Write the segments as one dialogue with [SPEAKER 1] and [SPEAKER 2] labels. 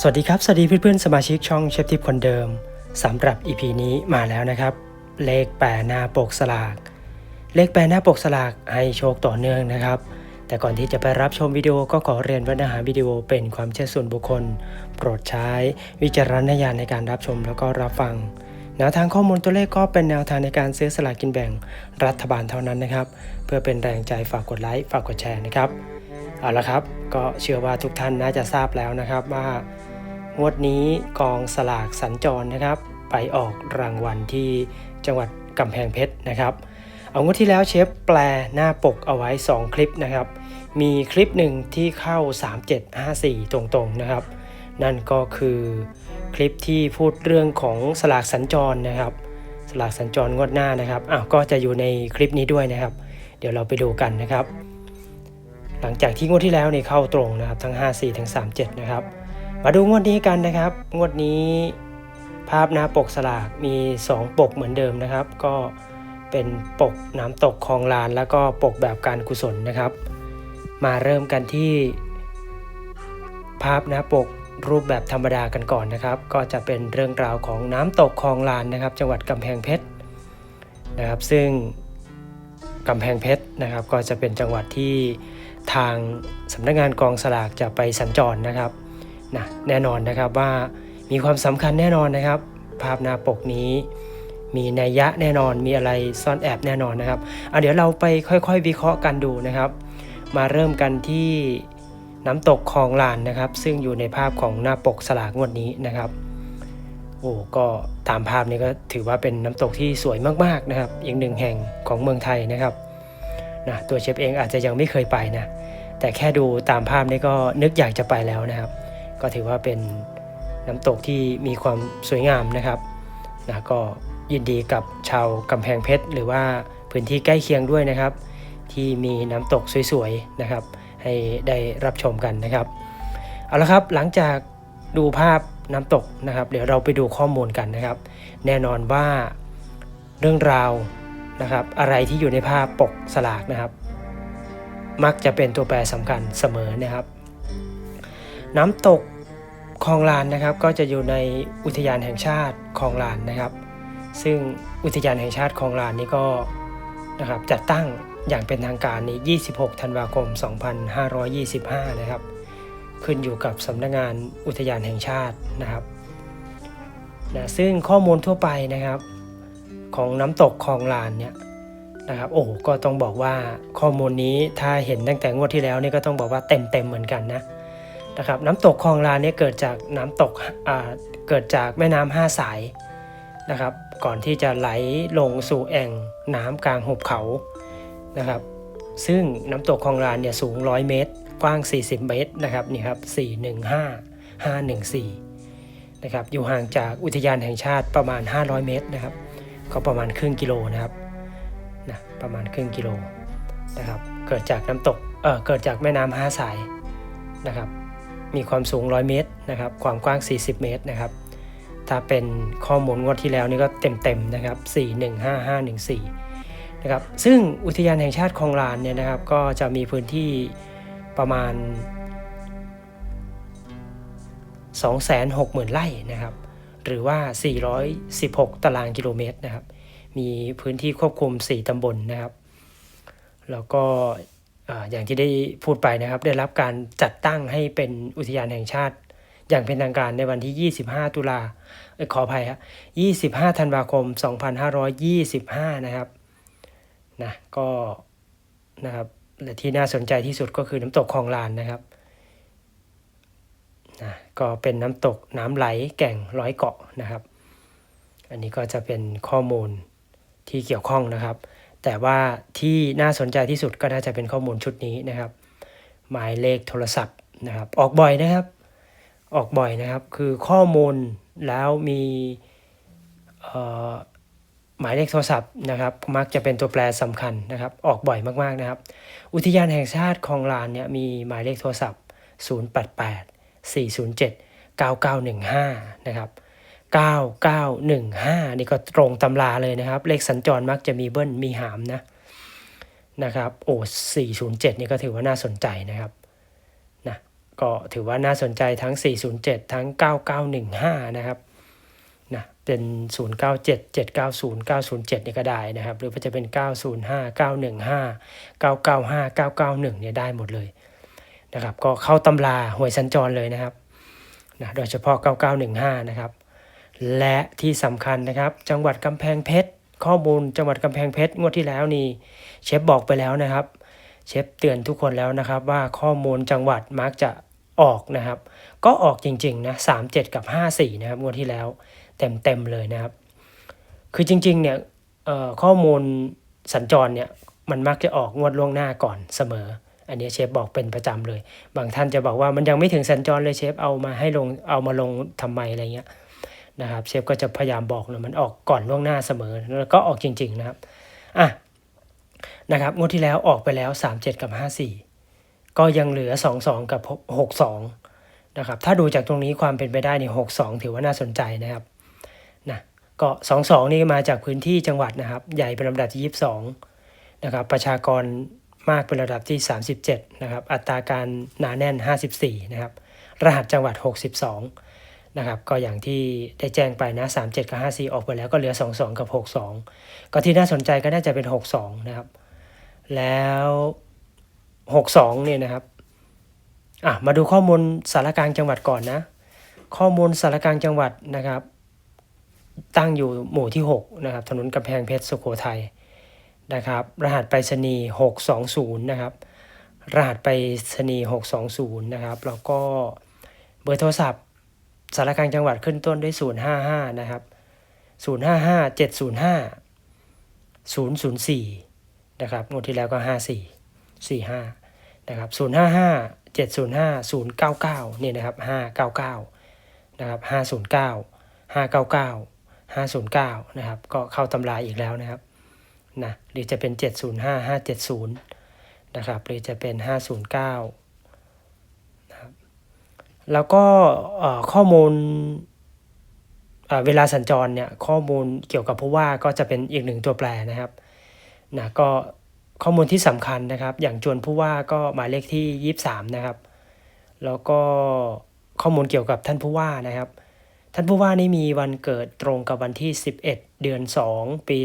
[SPEAKER 1] สวัสดีครับ สวัสดีเพื่อนๆสมาชิกช่องเชฟทิปคนเดิมสำหรับ EP นี้มาแล้วนะครับ เลขแปรหน้าปกสลาก เลขแปรหน้าปกสลากให้โชคต่อเนื่องนะครับ แต่ก่อนที่จะไปรับชมวิดีโอก็ขอเรียนว่าเนื้อหาวิดีโอเป็นความเชื่อส่วนบุคคล โปรดใช้วิจารณญาณในการรับชมแล้วก็รับฟังแนวทางข้อมูลตัวเลขก็เป็นแนวทางในการซื้อสลากกินแบ่งรัฐบาลเท่านั้นนะครับ เพื่อเป็นแรงใจฝากกดไลค์ฝากกดแชร์นะครับ เอาละครับ ก็เชื่อว่าทุกท่านน่าจะทราบแล้วนะครับว่างวดนี้กองสลากสัญจรนะครับ ไปออกรางวัลที่จังหวัดกำแพงเพชรนะครับเอางวดที่แล้วเชฟแปลหน้าปกเอาไว้ 2 คลิปนะครับ มีคลิปหนึ่งที่เข้า 3754 ตรงๆนะครับ นั่นก็คือคลิปที่พูดเรื่องของสลากสัญจรนะครับ สลากสัญจรงวดหน้านะครับอ้าวก็จะอยู่ในคลิปนี้ด้วยนะครับ เดี๋ยวเราไปดูกันนะครับ หลังจากที่งวดที่แล้วเนี่ยเข้าตรงนะครับทั้ง 54ทั้ง37 นะครับ มาดูงวดนี้กันนะครับ งวดนี้ภาพหน้าปกสลากมี 2 ปกเหมือนเดิมนะครับ ก็เป็นปกน้ำตกคลองลาน แล้วก็ปกแบบการกุศลนะครับ มาเริ่มกันที่ ภาพหน้าปกรูปแบบธรรมดากันก่อนนะครับ ก็จะเป็นเรื่องราวของน้ำตกคลองลานนะครับ จังหวัดกำแพงเพชรนะครับ ซึ่งกำแพงเพชรนะครับ ก็จะเป็นจังหวัดที่ ทางสำนักงานกองสลากจะไปสัญจรนะครับนะแน่นอนนะครับว่ามีความสำคัญแน่นอนนะครับ ภาพหน้าปกนี้ มีนัยยะแน่นอนมีอะไรซ่อนแอบแน่นอนนะครับเอาเดี๋ยวเราไปค่อยๆ วิเคราะห์กันดูนะครับ มาเริ่มกันที่น้ำตกคลองลานนะครับ ซึ่งอยู่ในภาพของหน้าปกสลากงวดนี้นะครับโอ้ก็ตามภาพนี้ก็ถือว่าเป็นน้ำตกที่สวยมากๆนะครับ อีกหนึ่งแห่งของเมืองไทยนะครับ นะตัวเชฟเองอาจจะยังไม่เคยไปนะแต่แค่ดูตามภาพนี้ก็นึกอยากจะไปแล้วนะครับ ก็ถือว่าเป็นน้ำตกที่มีความสวยงามนะครับนะก็ยินดีกับชาวกำแพงเพชร หรือว่าพื้นที่ใกล้เคียงด้วยนะครับ ที่มีน้ำตกสวยๆนะครับ ให้ได้รับชมกันนะครับเอาละครับหลังจากดูภาพน้ำตกนะครับ เดี๋ยวเราไปดูข้อมูลกันนะครับ แน่นอนว่าเรื่องราว นะครับอะไรที่อยู่ในภาพปกสลากนะครับ มักจะเป็นตัวแปรสำคัญเสมอนะครับ น้ำตกคลองลานนะครับก็จะอยู่ในอุทยานแห่งชาติคลองลานนะครับ ซึ่งอุทยานแห่งชาติคลองลานนี้ก็นะครับจัดตั้งอย่างเป็นทางการใน 26 ธันวาคม 2525 นะครับ ขึ้นอยู่กับสำนักงานอุทยานแห่งชาตินะครับนะซึ่งข้อมูลทั่วไปนะครับ ของน้ำตกคลองลานเนี่ยนะครับโอ้ก็ต้องบอกว่าข้อมูลนี้ถ้าเห็นตั้งแต่งวดที่แล้วนี่ก็ต้องบอกว่าเต็มเต็มเหมือนกันนะนะครับน้ำตกคลองลานเนี่ยเกิดจากน้ำตกอ่าเกิดจากแม่น้ำห้าสายนะครับก่อนที่จะไหลลงสู่แอ่งน้ำกลางหุบเขานะครับซึ่งน้ำตกคลองลานเนี่ยสูง 100 เมตร กว้าง 40 เมตรนะครับนี่ครับ 415 514นะครับอยู่ห่างจากอุทยานแห่งชาติประมาณ 500 เมตรนะครับ ก็ประมาณครึ่งกิโลนะครับนะประมาณครึ่งกิโลนะครับ เกิดจากน้ำตกเออเกิดจากแม่น้ำห้าสายนะครับ มีความสูง 100 เมตรนะครับ ความกว้าง 40 เมตรนะครับ ถ้าเป็นข้อมูลงวดที่แล้วนี่ก็เต็มๆนะครับ 415514 นะครับ ซึ่งอุทยานแห่งชาติคลองลานเนี่ยนะครับ ก็จะมีพื้นที่ประมาณ 260,000 ไร่นะครับ หรือว่า 416 ตารางกิโลเมตรนะครับ มีพื้นที่ควบคุม 4 ตำบลนะครับ แล้วก็อ่าอย่างที่ได้พูดไปนะครับ ได้รับการจัดตั้งให้เป็นอุทยานแห่งชาติ อย่างเป็นทางการในวันที่ 25 ตุลาขออภัยครับ25 ธันวาคม 2525 นะครับ นะ ก็นะครับและที่น่าสนใจที่สุดก็คือน้ำตกคลองลานนะครับ นะก็เป็นน้ำตกน้ำไหลแก่งร้อยเกาะนะครับ อันนี้ก็จะเป็นข้อมูลที่เกี่ยวข้องนะครับ แต่ว่าที่น่าสนใจที่สุดก็น่าจะเป็นข้อมูลชุดนี้นะครับ หมายเลขโทรศัพท์นะครับ ออกบ่อยนะครับ ออกบ่อยนะครับ คือข้อมูลแล้วมีหมายเลขโทรศัพท์นะครับ มักจะเป็นตัวแปรสำคัญนะครับ ออกบ่อยมากๆนะครับ อุทยานแห่งชาติคลองลานเนี่ยมีหมายเลขโทรศัพท์ 088 407 9915 นะครับ 9915 นี่ก็ตรงตำราเลยนะครับ เลขสัญจรมักจะมีเบิ้ลมีหามนะนะครับโอ้407 นี่ก็ถือว่าน่าสนใจนะครับนะก็ถือว่าน่าสนใจทั้ง 407 ทั้ง 9915 นะครับนะเป็น 097 790 907นี่ก็ได้นะครับ หรือว่าจะเป็น 905 915 995 991เนี่ยได้หมดเลย นะครับก็เข้าตำราหวยสัญจรเลยนะครับนะโดยเฉพาะ 9915 นะครับ และที่สำคัญนะครับ จังหวัดกำแพงเพชรข้อมูลจังหวัดกำแพงเพชรงวดที่แล้วนี่เชฟบอกไปแล้วนะครับ เชฟเตือนทุกคนแล้วนะครับว่าข้อมูลจังหวัดมักจะออกนะครับ ก็ออกจริงๆนะสามกับห้าสี่นะครับงวดที่แล้วเต็มๆเลยนะครับ คือจริงๆเนี่ยข้อมูลสัญจรเนี่ยมันมักจะออกงวดล่วงหน้าก่อนเสมอ อันนี้เชฟบอกเป็นประจำเลย บางท่านจะบอกว่ามันยังไม่ถึงสัญจรเลยเชฟเอามาให้ลงเอามาลงทำไมอะไรเงี้ยนะครับเชฟก็จะพยายามบอกเลยมันออกก่อนล่วงหน้าเสมอแล้วก็ออกจริง ๆนะครับอะนะครับงวดที่แล้วออกไปแล้ว 37 กับ 54 ก็ยังเหลือ 22 กับ 62 นะครับ ถ้าดูจากตรงนี้ความเป็นไปได้นี่62 ถือว่าน่าสนใจนะครับนะก็ 22 นี่มาจากพื้นที่จังหวัดนะครับ ใหญ่เป็นลำดับที่ 22 นะครับ ประชากร มากเป็นระดับที่ 37 นะครับ อัตราการหนาแน่น 54 นะครับ รหัสจังหวัด 62 นะครับ ก็อย่างที่ได้แจ้งไปนะ 37 กับ 54 ออกไปแล้วก็เหลือ 22 กับ 62 ก็ที่น่าสนใจก็น่าจะเป็น 62 นะครับ แล้ว 62 เนี่ยนะครับ อะ มาดูข้อมูลสารกลางจังหวัดก่อนนะ ข้อมูลสารกลางจังหวัดนะครับ ตั้งอยู่หมู่ที่ 6 นะครับ ถนนกำแพงเพชรสุโขทัย นะครับ รหัสไปรษณีย์620 นะครับ รหัสไปรษณีย์620 นะครับ แล้วก็เบอร์โทรศัพท์สารกลางจังหวัดขึ้นต้นด้วย 055 นะครับ 055 705 004 นะครับงวดที่แล้วก็ 54 45 นะครับ 055 705 099 เนี่ยนะครับ 599 นะครับ 509 599 509 นะครับ ก็เข้าตำราอีกแล้วนะครับ นะหรือจะเป็น 705 570 นะครับ หรือจะเป็น 509นะครับแล้วก็ข้อมูลเอ่อเวลาสัญจรเนี่ยข้อมูลเกี่ยวกับผู้ว่าก็จะเป็นอีกหนึ่งตัวแปรนะครับนะก็ข้อมูลที่สำคัญนะครับ อย่างจวนผู้ว่าก็หมายเลขที่ 23 นะครับ แล้วก็ข้อมูลเกี่ยวกับท่านผู้ว่านะครับ ท่านผู้ว่านี่มีวันเกิดตรงกับวันที่ 11 เดือน 2 ปี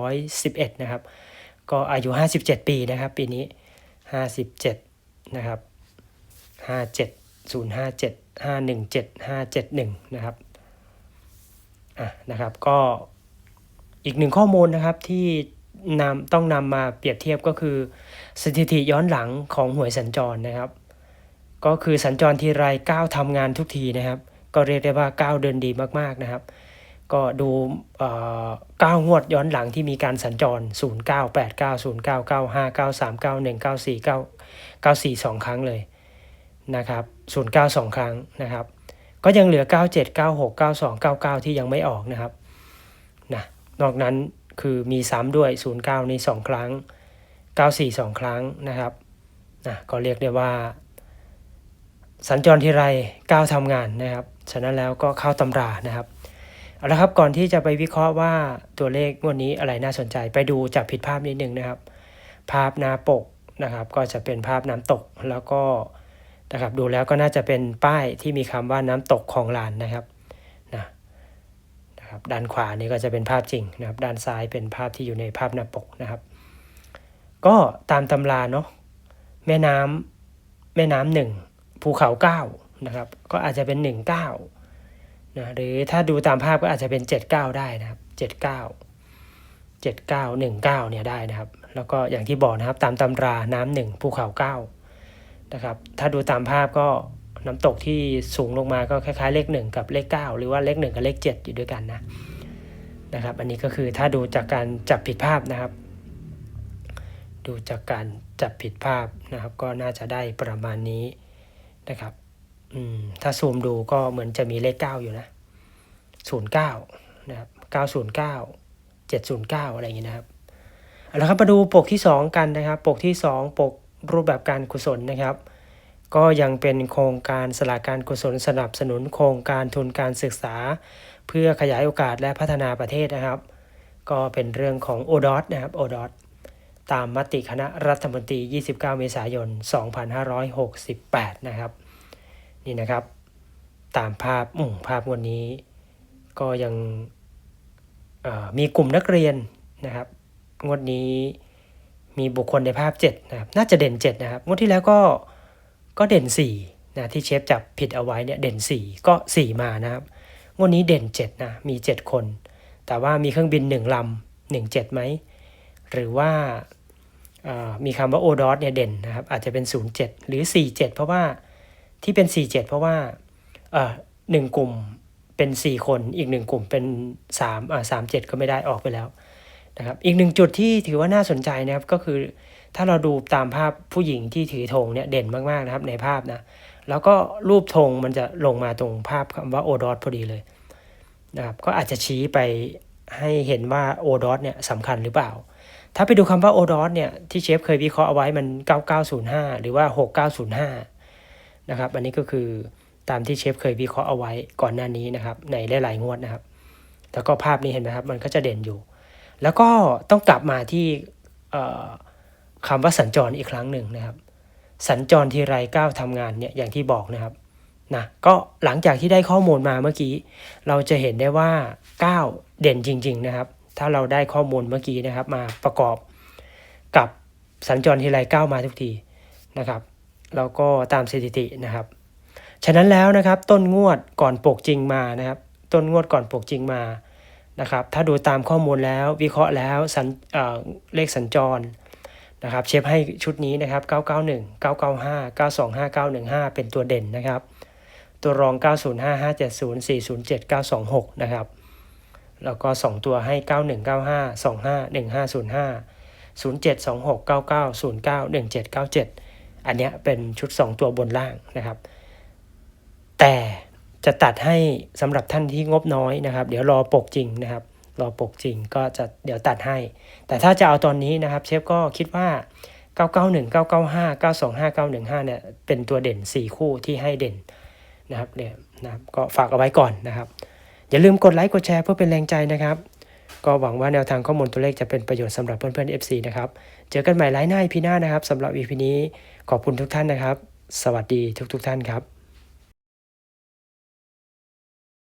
[SPEAKER 1] 2511 นะครับ ก็อายุ 57 ปีนะครับ ปีนี้ 57 นะครับ 57 057 517 571 นะครับอะนะครับก็อีกหนึ่งข้อมูลนะครับที่นำต้องนำมาเปรียบเทียบก็คือ สถิติย้อนหลังของหวยสัญจรนะครับ ก็คือสัญจรทีไรก้าวทำงานทุกทีนะครับ ก็เรียกได้ว่าก้าวเดินดีมากๆนะครับ ก็ดูเก้างวดย้อนหลังที่มีการสัญจร 0 9 8 9 0 9 9 5 9 3 9 1 9 4 9 9 4 2 ครั้งเลยนะครับ0 9 2 ครั้งนะครับ ก็ยังเหลือ 97 96 92 99 ที่ยังไม่ออกนะครับนะนอกนั้นคือมีซ้ำด้วย 09 นี่ 2 ครั้ง 94 2 ครั้งนะครับนะก็เรียกได้ว่า สัญจรทีไรก้าทำงานนะครับ ฉะนั้นแล้วก็เข้าตำรานะครับ เอาละครับก่อนที่จะไปวิเคราะห์ว่าตัวเลขงวดนี้อะไรน่าสนใจไปดูจากผิดภาพนิดนึงนะครับ ภาพหน้าปกนะครับ ก็จะเป็นภาพน้ำตกแล้วก็นะครับดูแล้วก็น่าจะเป็นป้ายที่มีคำว่าน้ำตกของลานนะครับนะนะครับด้านขวานี่ก็จะเป็นภาพจริงนะครับ ด้านซ้ายเป็นภาพที่อยู่ในภาพหน้าปกนะครับ ก็ตามตำราเนาะแม่น้ำแม่น้ำหนึ่งภูเขาเก้านะครับ ก็อาจจะเป็นหนึ่งเก้า นะหรือถ้าดูตามภาพก็อาจจะเป็น 79 ได้นะครับ 79 79 19เนี่ยได้นะครับ แล้วก็อย่างที่บอกนะครับตามตำราน้ำหนึ่งภูเขาเก้านะครับถ้าดูตามภาพก็น้ำตกที่สูงลงมาก็คล้ายๆเลขหนึ่งกับเลขเก้าหรือว่าเลขหนึ่งกับเลขเจ็ดอยู่ด้วยกันนะนะครับ อันนี้ก็คือถ้าดูจากการจับผิดภาพนะครับ ดูจากการจับผิดภาพนะครับ ก็น่าจะได้ประมาณนี้นะครับ ถ้าซูมดูก็เหมือนจะมีเลข 9 อยู่นะ 09 นะครับ 909 709 อะไรอย่างนี้นะครับเอาละครับมาดูปกที่ 2 กันนะครับ ปกที่ 2 ปกรูปแบบการกุศลนะครับ ก็ยังเป็นโครงการสลากการกุศลสนับสนุนโครงการทุนการศึกษา เพื่อขยายโอกาสและพัฒนาประเทศนะครับ ก็เป็นเรื่องของ o d o t นะครับ o d o t ตามมติคณะรัฐมนตรี 29 เมษายน 2568 นะครับ นี่นะครับ ตามภาพอืมภาพวันนี้ ก็ยังมีกลุ่มนักเรียนนะครับ งวดนี้มีบุคคลในภาพ 7 นะครับ น่าจะเด่น 7 นะครับ งวดที่แล้วก็ก็เด่น4นะที่เชฟจับผิดเอาไว้เนี่ยเด่น 4 ก็ 4 มานะครับ งวดนี้เด่น 7 นะ มี 7 คน แต่ว่ามีเครื่องบิน 1ลำ1 7ไหม หรือว่ามีคำว่าโอดอสเนี่ยเด่นนะครับ อาจจะเป็น 07 หรือ 47 เพราะว่า ที่เป็น 47 เพราะว่าเอ่อหนึ่งกลุ่มเป็น 4 คนอีกหนึ่งกลุ่มเป็น3อ่า37ก็ไม่ได้ออกไปแล้วนะครับอีกหนึ่งจุดที่ถือว่าน่าสนใจนะครับก็คือถ้าเราดูตามภาพผู้หญิงที่ถือธงเนี่ยเด่นมากๆนะครับในภาพนะแล้วก็รูปธงมันจะลงมาตรงภาพคำว่าโอดอสพอดีเลยนะครับก็อาจจะชี้ไปให้เห็นว่าโอดอสเนี่ยสำคัญหรือเปล่า ถ้าไปดูคำว่าโอดอสเนี่ยที่เชฟเคยวิเคราะห์เอาไว้มัน 9905 หรือว่า 6905 นะครับ อันนี้ก็คือตามที่เชฟเคยวิเคราะห์เอาไว้ก่อนหน้านี้นะครับ ในหลายๆงวดนะครับแล้วก็ภาพนี้เห็นไหมครับ มันก็จะเด่นอยู่ แล้วก็ต้องกลับมาที่คำว่าสัญจรอีกครั้งหนึ่งนะครับ สัญจรทีไรก้าวทำงานเนี่ยอย่างที่บอกนะครับนะก็หลังจากที่ได้ข้อมูลมาเมื่อกี้ เราจะเห็นได้ว่าก้าวเด่นจริง ๆ นะครับ ถ้าเราได้ข้อมูลเมื่อกี้นะครับ มาประกอบกับสัญจรทีไรก้าวมาทุกทีนะครับ แล้วก็ตามสถิตินะครับ ฉะนั้นแล้วนะครับต้นงวดก่อนปกจริงมานะครับ ต้นงวดก่อนปกจริงมานะครับ ถ้าดูตามข้อมูลแล้ววิเคราะห์แล้วสัญเเลขสัญจรนะครับเชฟให้ชุดนี้นะครับ 991 995 925 915 เป็นตัวเด่นนะครับ ตัวรอง 905 570 407 926 นะครับ แล้วก็ 2 ตัวให้ 9195 25 1505 0726 99 09 1797 อันเนี้ยเป็นชุด 2 ตัวบนล่างนะครับ แต่จะตัดให้สำหรับท่านที่งบน้อยนะครับ เดี๋ยวรอปกจริงนะครับ รอปกจริงก็จะเดี๋ยวตัดให้ แต่ถ้าจะเอาตอนนี้นะครับเชฟก็คิดว่า 991 995 925 915เนี่ยเป็นตัวเด่น 4 คู่ที่ให้เด่นนะครับเนี่ยนะครับก็ฝากเอาไว้ก่อนนะครับ อย่าลืมกดไลค์กดแชร์เพื่อเป็นแรงใจนะครับ ก็หวังว่าแนวทางข้อมูลตัวเลขจะเป็นประโยชน์สำหรับเพื่อนๆ FC นะครับ เจอกันใหม่ไลน์หน้าอีพีหน้านะครับสำหรับอีพีนี้ขอบคุณทุกท่านนะครับ สวัสดีทุกๆท่านครับ